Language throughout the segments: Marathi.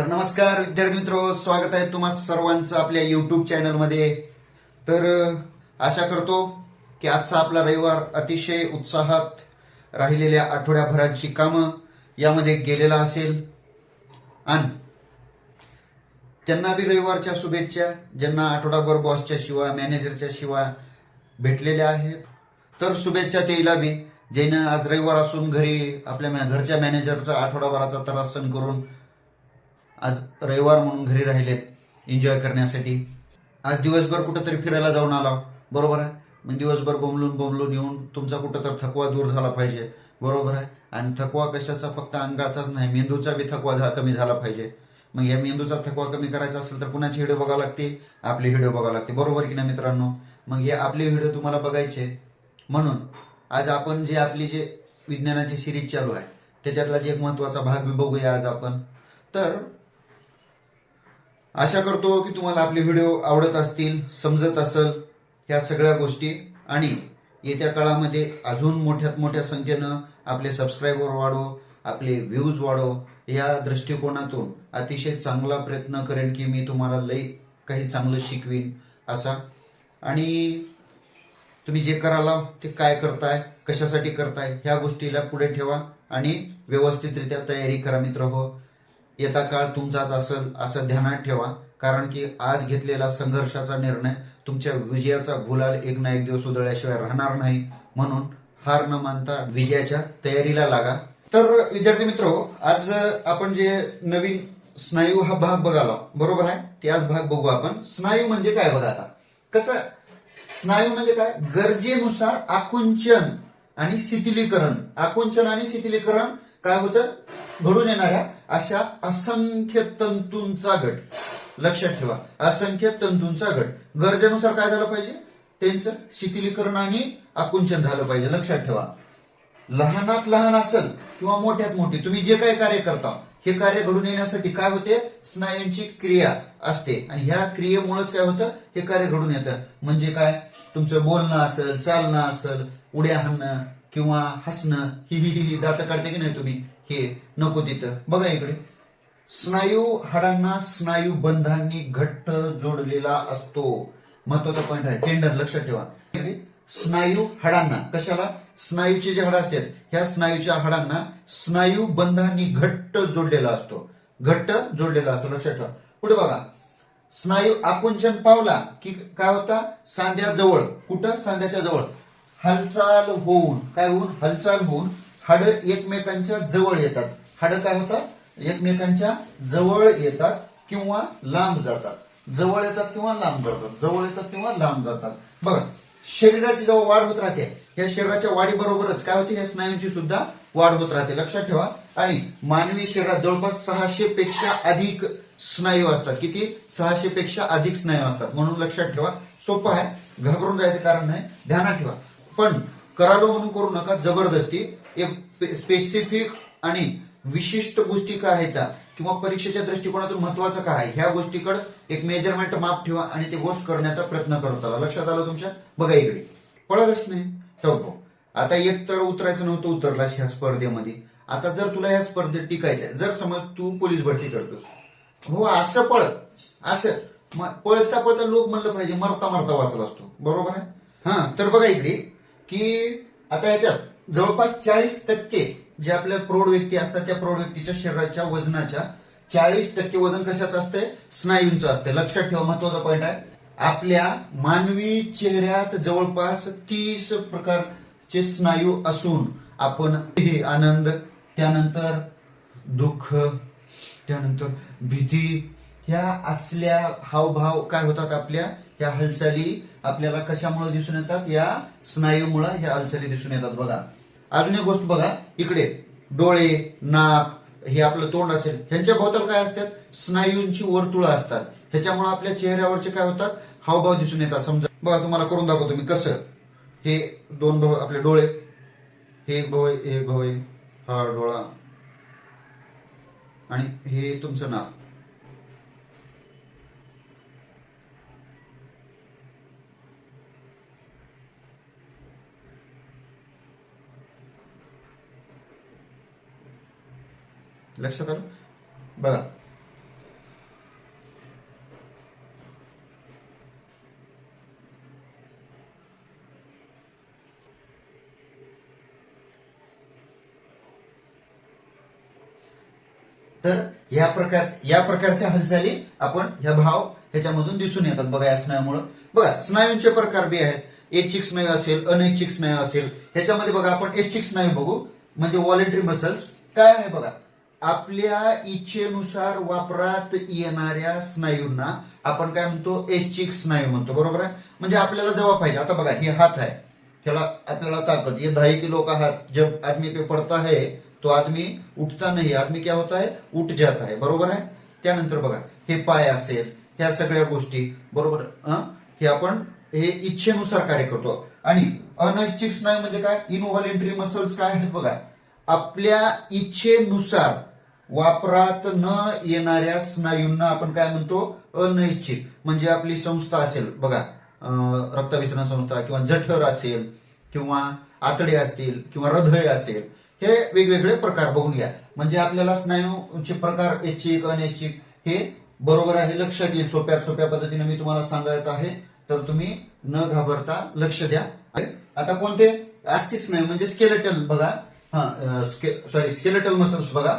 तर नमस्कार विद्यार्थी मित्र स्वागत आहे तुम्हा सर्वांचं आपल्या युट्यूब चॅनलमध्ये तर आशा करतो की आजचा आपला रविवार अतिशय उत्साहात राहिलेल्या आठवड्याभराची कामं यामध्ये गेलेला असेल. आणि त्यांना बी रविवारच्या शुभेच्छा ज्यांना आठवडाभर बॉसच्या शिवाय मॅनेजरच्या शिवाय भेटलेल्या आहेत तर शुभेच्छा तेला बी ज्यानं आज रविवार असून घरी आपल्या घरच्या मॅनेजरचा आठवडाभराचा त्रास सहन करून आज रविवार म्हणून घरी राहिलेत एन्जॉय करण्यासाठी. आज दिवसभर कुठंतरी फिरायला जाऊन आला. बरोबर आहे? मग दिवसभर बोंबलून बोंबलून येऊन तुमचा कुठं तर थकवा दूर झाला पाहिजे. बरोबर आहे? आणि थकवा कशाचा? फक्त अंगाचाच नाही. मेंदूचा बी थकवा झा- कमी झाला पाहिजे. मग या मेंदूचा थकवा कमी करायचा असेल तर कुणाची व्हिडिओ बघावं लागते? आपली व्हिडिओ बघावं लागते. बरोबर की नाही मित्रांनो? मग हे आपले व्हिडिओ तुम्हाला बघायचे म्हणून आज आपण जे आपली जे विज्ञानाची सिरीज चालू आहे त्याच्यातला जे एक महत्त्वाचा भाग बी बघूया आज आपण. तर आशा करतो की तुम्हाला आपले व्हिडिओ आवडत असतील समजत असेल ह्या सगळ्या गोष्टी. आणि येत्या काळामध्ये अजून मोठ्यात मोठ्या संख्येनं आपले सबस्क्रायबर वाढो आपले व्ह्यूज वाढो. या दृष्टिकोनातून अतिशय चांगला प्रयत्न करेन की मी तुम्हाला लई काही चांगलं शिकवीन असा. आणि तुम्ही जे कराला ते काय करताय कशासाठी करताय ह्या गोष्टीला पुढे ठेवा आणि व्यवस्थितरित्या तयारी करा मित्र हो. येता काळ तुमचाच असेल असं ध्यानात ठेवा. कारण की आज घेतलेला संघर्षाचा निर्णय तुमच्या विजयाचा गुलाल एक ना एक दिवस उधळल्याशिवाय राहणार नाही. म्हणून हार न मानता विजयाच्या तयारीला लागा. तर विद्यार्थी मित्र आज आपण जे नवीन स्नायू हा भाग बघाला बरोबर आहे? ते आज भाग बघू आपण. स्नायू म्हणजे काय बघा आता? कसं? स्नायू म्हणजे काय? गरजेनुसार आकुंचन आणि शिथिलीकरण. आकुंचन आणि शिथिलीकरण काय होतं? घडून येणाऱ्या अशा असंख्य तंतूंचा गट. लक्षात ठेवा असंख्य तंतूंचा गट. गरजेनुसार काय झालं पाहिजे? त्यांचं शिथिलीकरण आणि आकुंचन झालं पाहिजे. लक्षात ठेवा. लहानात लहान असेल किंवा मोठ्यात मोठी तुम्ही जे काही कार्य करता हे कार्य घडून येण्यासाठी काय होते? स्नायूंची क्रिया असते. आणि ह्या क्रियेमुळेच काय होतं? हे कार्य घडून येतं. म्हणजे काय? तुमचं बोलणं असेल चालणं असेल उड्या हाणणं किंवा हसणं ही ही ही ही दात काढते की नाही तुम्ही? हे नको तिथं. बघा इकडे. स्नायू हाडांना स्नायू बंधांनी घट्ट जोडलेला असतो. महत्त्वाचा पॉईंट आहे. टेंडर लक्षात ठेवा. स्नायू हाडांना. कशाला? स्नायूचे जे हाड असतात ह्या स्नायूच्या हाडांना स्नायू बंधांनी घट्ट जोडलेला असतो. घट्ट जोडलेला असतो. लक्षात ठेवा. पुढे बघा. स्नायू आकुंचन पावला की काय होता? सांध्याजवळ. कुठं? सांध्याच्या जवळ. हालचाल होऊन काय होऊन? हालचाल होऊन हाड एकमेकांच्या जवळ येतात. हाड काय होतात? एकमेकांच्या जवळ येतात किंवा लांब जातात. जवळ येतात किंवा लांब जातात. जवळ येतात किंवा लांब जातात. बघा शरीराची जेव्हा वाढ होत राहते या शरीराच्या वाढीबरोबरच काय होते? या स्नायूंची सुद्धा वाढ होत राहते. लक्षात ठेवा. आणि मानवी शरीरात जवळपास सहाशे पेक्षा अधिक स्नायू असतात. किती? सहाशे पेक्षा अधिक स्नायू असतात. म्हणून लक्षात ठेवा. सोपं आहे. घाबरून जायचं कारण नाही. ध्यानात ठेवा. पण करालो म्हणून करू नका जबरदस्ती. एक स्पेसिफिक आणि विशिष्ट गोष्टी काय आहेत त्या? किंवा परीक्षेच्या दृष्टिकोनातून महत्वाचं काय आहे? ह्या गोष्टीकडे एक मेजरमेंट माप ठेवा आणि ते गोष्ट करण्याचा प्रयत्न करत चला. लक्षात आलं तुमच्या? बघा इकडे. पळतच नाही. ठेवतो आता एक तर उतरायचं नव्हतं उतरलास ह्या स्पर्धेमध्ये. आता जर तुला ह्या स्पर्धेत टिकायचं जर समज तू पोलीस भरती करतोस. हो असं पळ. असं. पळता पळता लोक म्हणलं पाहिजे मरता मरता वाचला असतो. बरोबर आहे? हा तर बघा इकडे. की आता याच्यात जवळपास चाळीस टक्के जे आपल्या प्रौढ व्यक्ती असतात त्या प्रौढ व्यक्तीच्या शरीराच्या वजनाच्या चाळीस टक्के वजन कशाचं असते स्नायूंचं असते लक्षात ठेवा महत्त्वाचा पॉईंट आहे. आपल्या मानवी चेहऱ्यात जवळपास तीस प्रकारचे स्नायू असून आपण हे आनंद त्यानंतर दुःख त्यानंतर भीती ह्या असल्या हावभाव काय होतात आपल्या? ह्या हालचाली आपल्याला कशामुळे दिसून येतात? या स्नायूमुळे ह्या हालचाली दिसून येतात बघा. अजून एक गोष्ट बघा. इकडे डोळे नाक हे आपलं तोंड असेल ह्यांच्या भोवताल काय असतात? स्नायूंची वर्तुळं असतात. ह्याच्यामुळे आपल्या चेहऱ्यावरचे काय होतात? हावभाव दिसून येतात. समजा बघा तुम्हाला करून दाखवतो मी. कसं? हे दोन भाऊ आपले डोळे. हे भवय हे एक हा डोळा. आणि हे तुमचं नाक. लक्षात आलं? बघा. तर या प्रकार या प्रकारच्या हालचाली आपण ह्या भाव ह्याच्यामधून दिसून येतात बघा या स्नायूमुळं. बघा स्नायूंचे प्रकार बी आहेत. ऐच्छिक स्नायू असेल अनैच्छिक स्नायू असेल. ह्याच्यामध्ये बघा आपण ऐच्छिक स्नायू बघू. म्हणजे व्हॉलेंटरी मसल्स काय आहे बघा? आपल्या इच्छेनुसार वापरात येणाऱ्या स्नायूंना आपण काय म्हणतो? ऐच्छिक स्नायू म्हणतो बरोबर आहे? म्हणजे आपल्याला जेव्हा पाहिजे आता बघा हे हात आहे. त्याला आपल्याला ताकद. ये दहा किलो का हाथ जब आदमी पे पड़ता है तो आदमी उठता नाही. आदमी क्या होता है? उठ जाता है. बरोबर आहे? त्यानंतर बघा हे पाय असेल ह्या सगळ्या गोष्टी बरोबर? हे आपण हे इच्छेनुसार कार्य करतो. आणि अनैच्छिक स्नायू म्हणजे काय? इनव्हॉलेंटरी मसल्स काय आहेत बघा? आपल्या इच्छेनुसार वापरात न येणाऱ्या स्नायूंना आपण काय म्हणतो? अनैच्छिक म्हणजे आपली संस्था असेल बघा रक्तविसरण संस्था किंवा जठर असेल किंवा आतडे असतील किंवा हृदय असेल हे वेगवेगळे प्रकार बघून घ्या. म्हणजे आपल्याला स्नायूचे प्रकार ऐच्छिक अनैच्छिक हे बरोबर आहे लक्षात येईल. सोप्या सोप्या पद्धतीने मी तुम्हाला सांगत आहे. तर तुम्ही न घाबरता लक्ष द्या. आता कोणते? अस्थिक स्नायू म्हणजे स्केलेटल बघा. हा सॉरी स्केलेटल मसल्स बघा.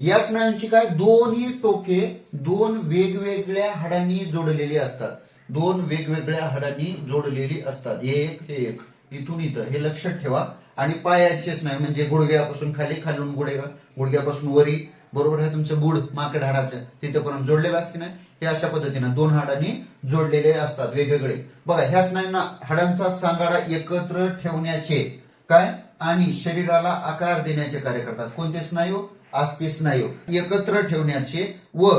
या स्नायूंची काय दोन्ही टोके दोन वेगवेगळ्या हाडांनी जोडलेली असतात. दोन वेगवेगळ्या हाडांनी जोडलेली असतात. हे एक हे एक. इथून इथं. हे लक्षात ठेवा. आणि पायाचे स्नायू म्हणजे गुडघ्यापासून खाली खालून गुडघ्या गुडघ्यापासून वरी. बरोबर आहे तुमचं गुड माकड हाडाचं. तिथेपर्यंत जोडलेलं असते ना? हे अशा पद्धतीनं दोन हाडांनी जोडलेले असतात वेगवेगळे. बघा ह्या स्नायूंना हाडांचा सांगाडा एकत्र ठेवण्याचे काय? आणि शरीराला आकार देण्याचे कार्य करतात. कोणते स्नायू? आस्ती स्नायू हो. एकत्र ठेवण्याचे व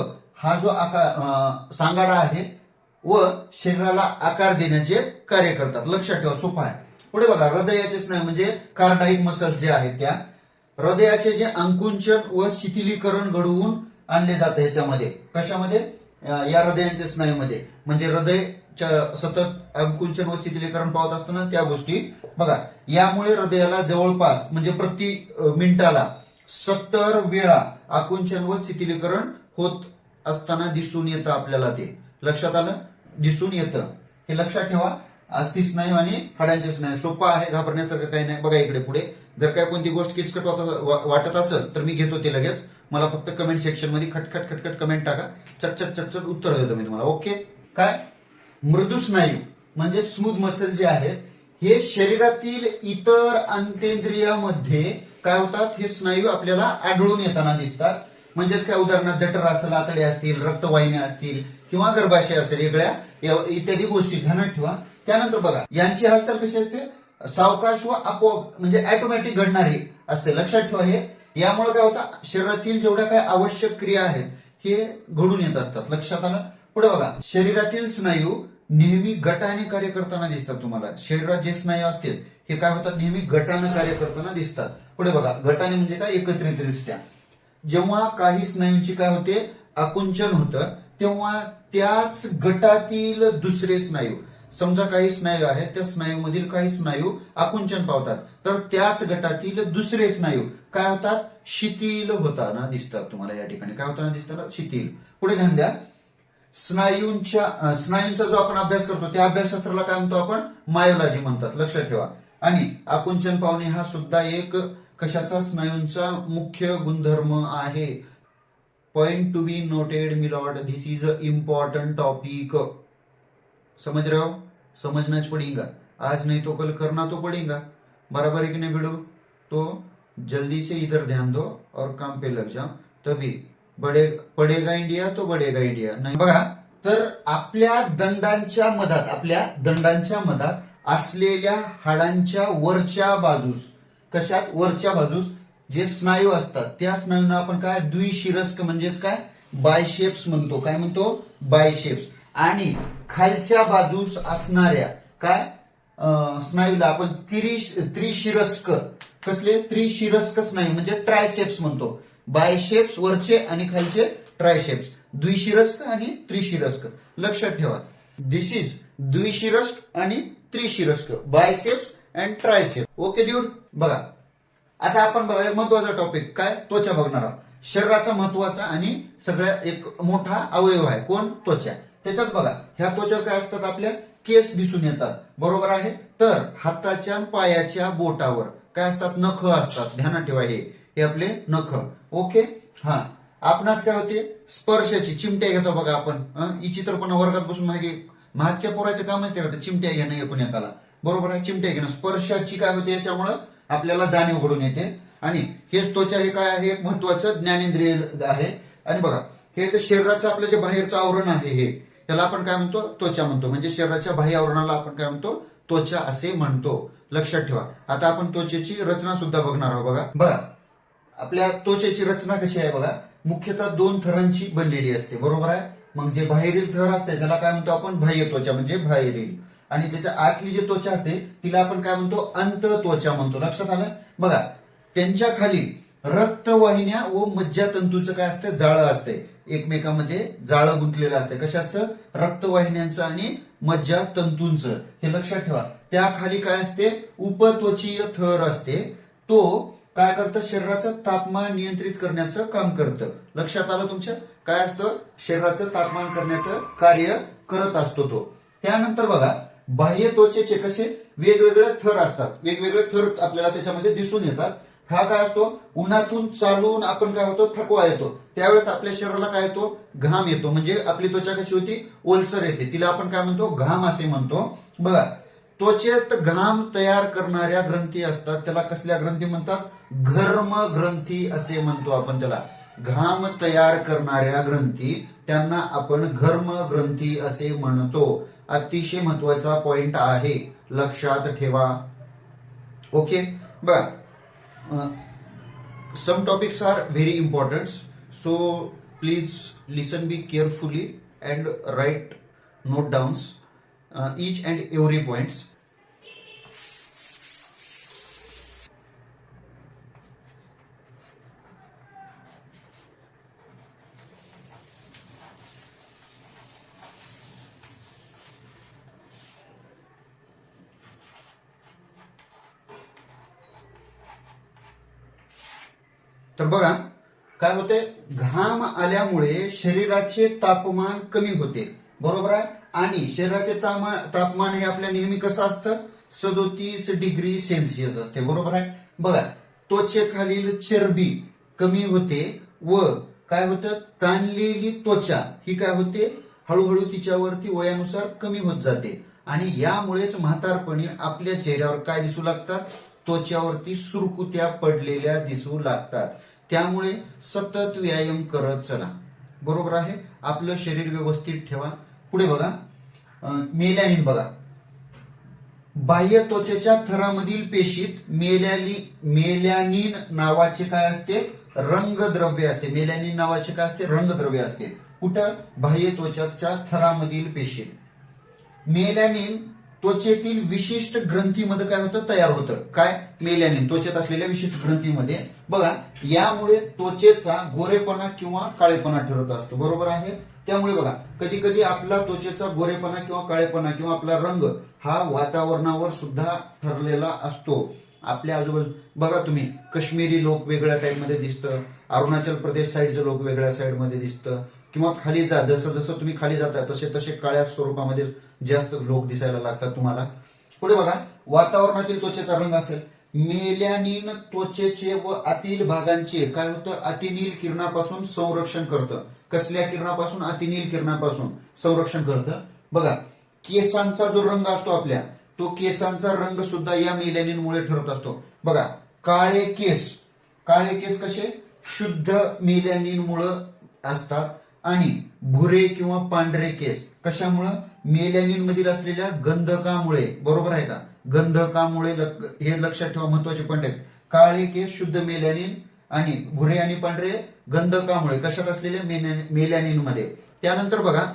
हा जो आकार सांगाडा आहे व शरीराला आकार देण्याचे कार्य करतात. लक्षात ठेवा सोपा आहे. पुढे बघा हृदयाचे स्नायू म्हणजे कार्डाईक मसल्स जे आहेत त्या हृदयाचे जे अंकुंचन व शिथिलीकरण घडवून आणले जाते ह्याच्यामध्ये. कशामध्ये? या हृदयांच्या स्नायूमध्ये म्हणजे हृदय सतत अंकुंचन व शिथिलीकरण पावत असताना त्या गोष्टी बघा यामुळे हृदयाला जवळपास म्हणजे प्रति मिनिटाला सत्तर वेळा आकुंचन व शिथिलीकरण होत असताना दिसून येतं आपल्याला ते. लक्षात आलं? दिसून येतं. हे लक्षात ठेवा. अस्थि स्नायू आणि हाडांचे स्नायू सोपं आहे घाबरण्यासारखं काही नाही. बघा इकडे पुढे. जर काय कोणती गोष्ट किचकट वाटत- वा- वाटत असेल तर मी घेतो ते लगेच. मला फक्त कमेंट सेक्शनमध्ये खटखट खटखट कमेंट टाका. चटचट चटचट उत्तर देतो मी तुम्हाला. ओके? काय? मृदू स्नायू म्हणजे स्मूथ मसल जे आहेत हे शरीरातील इतर अंतेंद्रियामध्ये काय होतात? हे स्नायू आपल्याला आढळून येताना दिसतात. म्हणजेच काय? उदाहरणार्थ जठर असेल आतडे असतील रक्तवाहिन्या असतील किंवा गर्भाशय असेल वेगळ्या इत्यादी गोष्टी ध्यानात ठेवा. त्यानंतर बघा यांची हालचाल कशी असते? सावकाश व आपोआप म्हणजे ऑटोमॅटिक घडणारी असते. लक्षात ठेवा हे. यामुळे काय होतं? शरीरातील जेवढ्या काय आवश्यक क्रिया आहेत हे घडून येत असतात. लक्षात आलं? पुढे बघा. शरीरातील स्नायू नेहमी गटाने कार्य करताना दिसतात तुम्हाला. शरीरात जे स्नायू असतील हे काय होतात? नेहमी गटानं कार्य करताना दिसतात. पुढे बघा गटाने म्हणजे काय? एकत्रितरित्या जेव्हा काही स्नायूंची काय होते? आकुंचन होतं. तेव्हा त्याच गटातील दुसरे स्नायू. समजा काही स्नायू आहेत त्या स्नायूमधील काही स्नायू आकुंचन पावतात. तर त्याच गटातील दुसरे स्नायू काय होतात? शिथिल होताना दिसतात. तुम्हाला या ठिकाणी काय होताना दिसतात? शिथिल. पुढे ध्यान द्या. स्नायूंच्या स्नायूंचा जो आपण अभ्यास करतो त्या अभ्यासशास्त्राला काय म्हणतो आपण? मायोलॉजी म्हणतात. लक्षात ठेवा. आणि आकुंचन पावणे हा सुद्धा एक कशाचा स्नायूंचा मुख्य गुणधर्म आहे. Point to be noted milord this is a important topic समझ रहे हो? समझना पड़ेगा। आज नहीं तो कल करना तो पड़ेगा। बराबर है कि नहीं भिड़ो? तो जल्दी से इधर ध्यान दो और काम पे लग जाओ। तभी बडे पडेगा इंडिया तो बडेगा इंडिया नाही बघा तर आपल्या दंडांच्या मधात आपल्या दंडांच्या मधात असलेल्या हाडांच्या वरच्या बाजूस. कशात? वरच्या बाजूस. जे स्नायू असतात त्या स्नायूंना आपण काय? द्विशिरस्क म्हणजेच काय? बायशेप्स म्हणतो. काय म्हणतो? बायशेप्स. आणि खालच्या बाजूस असणाऱ्या काय? स्नायूला आपण त्रिश त्रिशिरस्क. कसले? त्रिशिरस्क स्नायू म्हणजे ट्रायसेप्स म्हणतो. बायशेप्स वरचे आणि खालचे ट्रायशेप्स. द्विशिरस्क आणि त्रिशिरस्क. लक्षात ठेवा. दिस इज द्विशिरस्क आणि त्रिशिरस्क biceps and tricep okay dude बघा. आता आपण बघा महत्त्वाचा टॉपिक काय? त्वचा बघणार आहोत. शरीराचा महत्त्वाचा आणि सगळ्यात एक मोठा अवयव आहे. कोण? त्वचा. त्याच्यात बघा ह्या त्वचा काय असतात आपल्या? केस दिसून येतात. बरोबर आहे? तर हाताच्या पायाच्या बोटावर काय असतात? नख असतात. ध्यानात ठेवा हे. हे आपले नख. ओके हा. आपणास काय होते? स्पर्शाची चिमट्या घेतो बघा आपण. इचित्रपणा चित्रपणा वर्गात बसून मागे मागच्या पोराचं कामच ते होतं चिमट्या घेणं एकूण एकाला बरोबर आहे? चिमट्या घेणं. स्पर्शाची काय होते याच्यामुळं आपल्याला जाणीव घडून येते. आणि हेच त्वचा हे काय आहे? एक महत्वाचं ज्ञानेंद्रिय आहे. आणि बघा हे जे शरीराचं आपलं जे बाहेरचं आवरण आहे हे त्याला आपण काय म्हणतो? त्वचा म्हणतो. म्हणजे शरीराच्या बाह्य आवरणाला आपण काय म्हणतो? त्वचा असे म्हणतो. लक्षात ठेवा. आता आपण त्वचेची रचना सुद्धा बघणार आहोत बघा. बघा आपल्या त्वचेची रचना कशी आहे बघा? मुख्यतः दोन थरांची बनलेली असते. बरोबर आहे? मग जे बाहेरील थर असते त्याला काय म्हणतो आपण? बाह्य त्वचा म्हणजे बाहेरील. आणि त्याच्या आतली जी त्वचा असते तिला आपण काय म्हणतो? अंत त्वचा म्हणतो. लक्षात आलं? बघा त्यांच्या खाली रक्तवाहिन्या व मज्जातंतूचं काय असतं जाळं असते एकमेकामध्ये जाळं गुंतलेलं असते कशाचं? रक्तवाहिन्यांचं आणि मज्जातंतूंचं. हे लक्षात ठेवा. त्या खाली काय असते? उपत्वचीय थर असते. तो काय करतं? शरीराचं तापमान नियंत्रित करण्याचं काम करतं. लक्षात आलं तुमच्या? काय असतं? शरीराचं तापमान करण्याचं कार्य करत असतो तो. त्यानंतर बघा बाह्य त्वचेचे कसे? वेगवेगळे थर असतात. वेगवेगळे थर आपल्याला त्याच्यामध्ये दिसून येतात. हा काय असतो? उन्हातून चालून आपण काय होतो? थकवा येतो. त्यावेळेस आपल्या शरीराला काय येतो? घाम येतो. म्हणजे आपली त्वचा कशी होती? ओलसर येते. तिला आपण काय म्हणतो? घाम असे म्हणतो. बघा त्वचेत घाम तयार करणाऱ्या ग्रंथी असतात. त्याला कसल्या ग्रंथी म्हणतात? घर्म ग्रंथी असे म्हणतो आपण त्याला. घाम तयार करणाऱ्या ग्रंथी त्यांना आपण घर्म ग्रंथी असे म्हणतो. अतिशय महत्त्वाचा पॉइंट आहे. लक्षात ठेवा. ओके बर some topics are very important so please listen be carefully and write note downs Uh, each and every points. तर बघा काय होते? घाम आल्यामुळे शरीराचे तापमान कमी होते. बरोबर आहे? आणि शरीराचे तापमान तापमान हे आपल्या नेहमी कसं असतं? सदोतीस डिग्री सेल्सिअस असते. बरोबर आहे? बघा त्वचेखालील चरबी कमी होते व काय होतं? ताणलेली त्वचा ही काय होते? हळूहळू तिच्यावरती वयानुसार कमी होत जाते. आणि यामुळेच म्हातारपणी आपल्या चेहऱ्यावर काय दिसू लागतात? त्वचावरती सुरकुत्या पडलेल्या दिसू लागतात. त्यामुळे सतत व्यायाम करत चला. बरोबर आहे? आपलं शरीर व्यवस्थित ठेवा. पुढे बघा. मेलॅनिन बघा. बाह्य त्वचेच्या थरामधील पेशीत मेलॅली मेलॅनिन नावाचे काय असते? रंगद्रव्य असते. मेलॅनिन नावाचे काय असते? रंगद्रव्य असते. कुठं? बाह्य त्वचाच्या थरामधील पेशीत. मेलॅनिन त्वचेतील विशिष्ट ग्रंथीमध्ये काय होतं? तयार होतं. काय? मेलॅनिन. त्वचेत असलेल्या विशिष्ट ग्रंथीमध्ये. बघा यामुळे त्वचेचा गोरेपणा किंवा काळेपणा ठरत असतो. बरोबर आहे? त्यामुळे बघा कधी कधी आपला त्वचेचा गोरेपणा किंवा काळेपणा किंवा आपला रंग हा वातावरणावर सुद्धा ठरलेला असतो. आपल्या आजूबाजू बघा तुम्ही काश्मीरी लोक वेगळ्या टाईपमध्ये दिसतं. अरुणाचल प्रदेश साईडचे लोक वेगळ्या साईडमध्ये दिसतं. किंवा खाली जा जसं जसं तुम्ही खाली जाता तसे तसे काळ्या स्वरूपामध्ये जास्त लोक दिसायला लागतात तुम्हाला. पुढे बघा वातावरणातील त्वचेचा रंग असेल. मेल्यानीन त्वचेचे व आतील भागांचे काय होतं? अतिनील किरणापासून संरक्षण करतं. कसल्या किरणापासून? अतिनील किरणापासून संरक्षण करतं. बघा केसांचा जो रंग असतो आपल्या तो केसांचा रंग सुद्धा या मेलॅनिनमुळे ठरत असतो. बघा काळे केस. काळे केस कसे? शुद्ध मेलॅनिनमुळं असतात. आणि भुरे किंवा पांढरे केस कशामुळं? मेलॅनिन मधील असलेल्या गंधकामुळे. बरोबर आहे का? गंधकामुळे हे लक्षात ठेवा महत्त्वाचे पॉईंट आहेत. काळे केस शुद्ध मेलॅनिन आणि भुरे आणि पांढरे गंधकामुळे कशात असलेल्या मेलॅनिनमध्ये. त्यानंतर बघा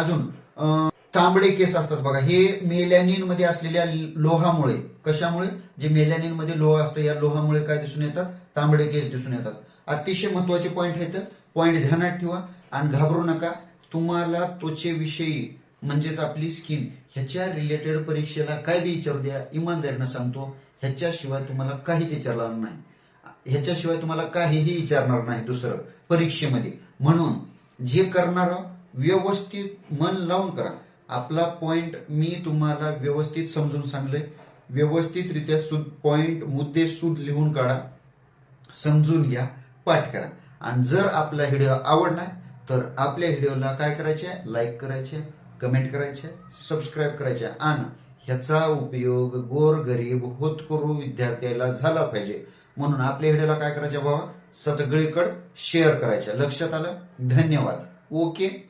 अजून तांबडे केस असतात बघा. हे मेलॅनिनमध्ये असलेल्या लोहामुळे कशामुळे? जे मेलॅनिनमध्ये लोह असतं या लोहामुळे काय दिसून येतात? तांबडे केस दिसून येतात. अतिशय महत्त्वाचे पॉईंट आहेत. पॉईंट ध्यानात ठेवा. आणि घाबरू नका. तुम्हाला त्वचेविषयी म्हणजेच आपली स्किन ह्याच्या रिलेटेड परीक्षेला काय बी विचारू द्या इमानदारीनं सांगतो ह्याच्याशिवाय तुम्हाला काहीच विचारणार नाही. ह्याच्याशिवाय तुम्हाला काहीही विचारणार नाही दुसरं परीक्षेमध्ये. म्हणून जे करणार व्यवस्थित मन लावून करा. आपला पॉइंट मी तुम्हाला व्यवस्थित समजून सांगले व्यवस्थितरित्या सुद पॉइंट मुद्दे सुद लिहून काढा. समजून घ्या पाठ करा. आणि जर आपला व्हिडिओ आवडला तर आपल्या व्हिडिओला काय करायचे? लाईक करायचे कमेंट करायचे सबस्क्राईब करायचे. आणि ह्याचा उपयोग गोर गरीब होतकरू विद्यार्थ्याला झाला पाहिजे. म्हणून आपल्या व्हिडिओला काय करायचे बाबा? सगळीकडे शेअर करायचे. लक्षात आलं? धन्यवाद. ओके